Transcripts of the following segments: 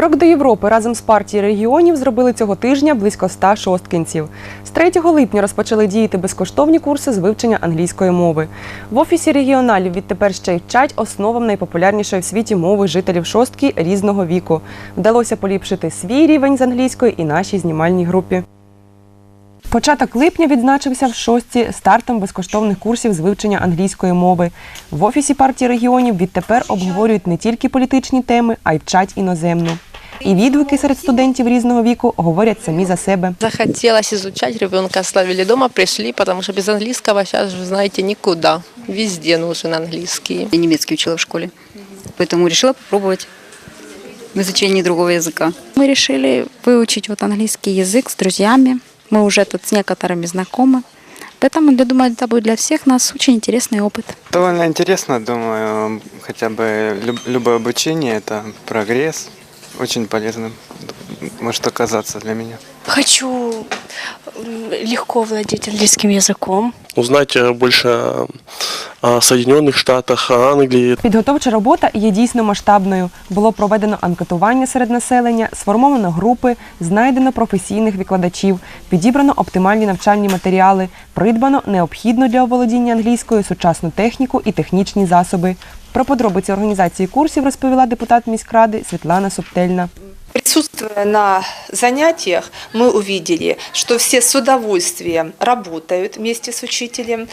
Крок до Європи разом з партією регіонів зробили цього тижня близько 100 шосткинців. З 3 липня розпочали діяти безкоштовні курси з вивчення англійської мови. В офісі регіоналів відтепер ще й вчать основам найпопулярнішої в світі мови жителів шостки різного віку. Вдалося поліпшити свій рівень з англійської і нашій знімальній групі. Початок липня відзначився в шостці стартом безкоштовних курсів з вивчення англійської мови. В офісі партії регіонів відтепер обговорюють не тільки політичні теми, а й вчать іноземну. І відгуки серед студентів різного віку говорять самі за себе. Захотелось изучать, ребенка оставили дома, пришли, потому что без английского сейчас, вы знаете, никуда. Везде нужен английский. Я немецкий учила в школе, поэтому решила попробовать в изучении другого языка. Мы решили выучить вот английский язык с друзьями. Мы уже тут с некоторыми знакомы. Поэтому, я думаю, это будет для всех нас очень интересный опыт. Довольно интересно, думаю, хотя бы люб- любое обучение – это прогресс, очень полезным может оказаться для меня. Хочу м, легко владеть английским языком. узнать э, больше о Соединенных Штатах, о Англии. Підготовча робота є дійсно масштабною. Було проведено анкетування серед населення, сформовано групи, знайдено професійних викладачів, підібрано оптимальні навчальні матеріали, придбано необхідну для оволодіння англійською сучасну техніку і технічні засоби. Про подробиці організації курсів розповіла депутат міськради Світлана Субтельна. Присутствуя на занятиях, мы увидели, что все с удовольствием работают вместе с учителем,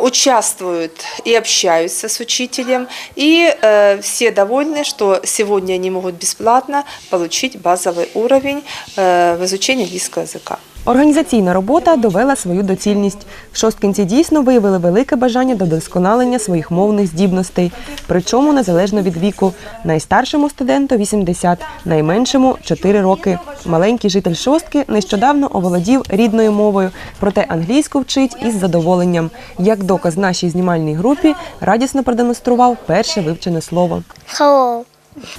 участвуют и общаются с учителем, и э, все довольны, что сегодня они могут бесплатно получить базовый уровень э, в изучении английского языка. Організаційна робота довела свою доцільність. Шосткинці дійсно виявили велике бажання до вдосконалення своїх мовних здібностей, причому незалежно від віку. Найстаршому студенту 80, найменшому 4 роки. Маленький житель шостки нещодавно оволодів рідною мовою, проте англійську вчить із задоволенням. Як доказ нашій знімальній групі радісно продемонстрував перше вивчене слово. Hello.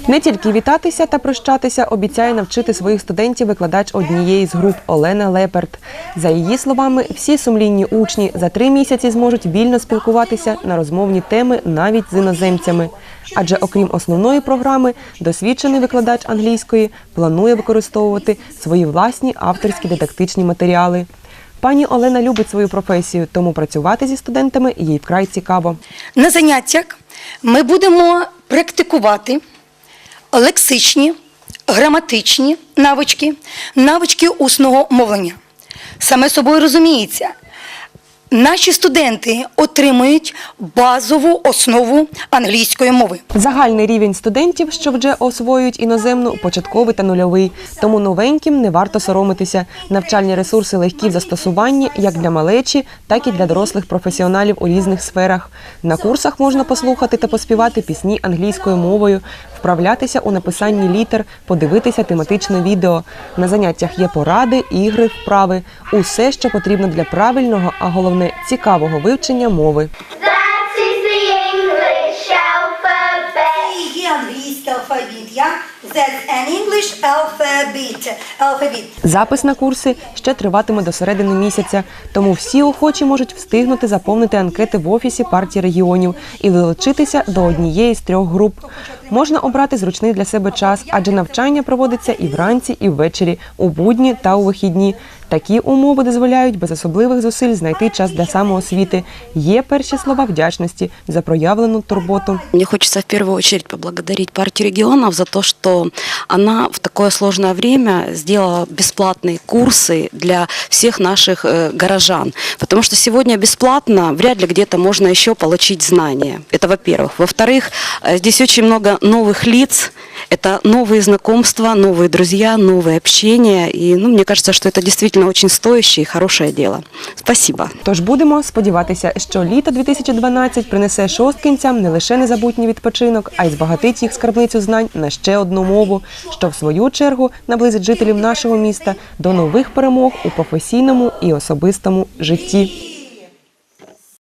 Не тільки вітатися та прощатися обіцяє навчити своїх студентів викладач однієї з груп Олена Леперт. За її словами, всі сумлінні учні за три місяці зможуть вільно спілкуватися на розмовні теми навіть з іноземцями. Адже окрім основної програми, досвідчений викладач англійської планує використовувати свої власні авторські дидактичні матеріали. Пані Олена любить свою професію, тому працювати зі студентами їй вкрай цікаво. На заняттях ми будемо практикувати лексичні, граматичні навички, навички усного мовлення. Саме собою розуміється, наші студенти отримують базову основу англійської мови. Загальний рівень студентів, що вже освоюють іноземну, початковий та нульовий. Тому новеньким не варто соромитися. Навчальні ресурси легкі в застосуванні як для малечі, так і для дорослих професіоналів у різних сферах. На курсах можна послухати та поспівати пісні англійською мовою, вправлятися у написанні літер, подивитися тематичне відео. На заняттях є поради, ігри, вправи усе, що потрібно для правильного, а головне цікавого вивчення мови. That is the English alphabet. Є англійський алфавіт, я That's an English alphabet. alphabet. Запис на курси ще триватиме до середини місяця, тому всі охочі можуть встигнути заповнити анкети в офісі партії регіонів і долучитися до однієї з трьох груп. Можна обрати зручний для себе час, адже навчання проводиться і вранці, і ввечері, у будні та у вихідні. Такі умови дозволяють без особливих зусиль знайти час для самоосвіти. Є перші слова вдячності за проявлену турботу. Мне хочется в первую очередь поблагодарить партию регионов за то, что она в такое сложное время сделала бесплатные курсы для всех наших э, горожан. Потому что сегодня бесплатно вряд ли где-то можно еще получить знания. Это во-первых. Во-вторых, э, здесь очень много новых лиц, это новые знакомства, новые друзья, новое общение. И ну, мне кажется, что это действительно очень стоящее и хорошее дело. Спасибо. Тож будемо сподіватися, що літо 2012 принесе шосткинцям не лише незабутній відпочинок, а й збагатить їх скарбницю знань на ще одну мову, що в свою чергу наблизить жителів нашого міста до нових перемог у професійному і особистому житті.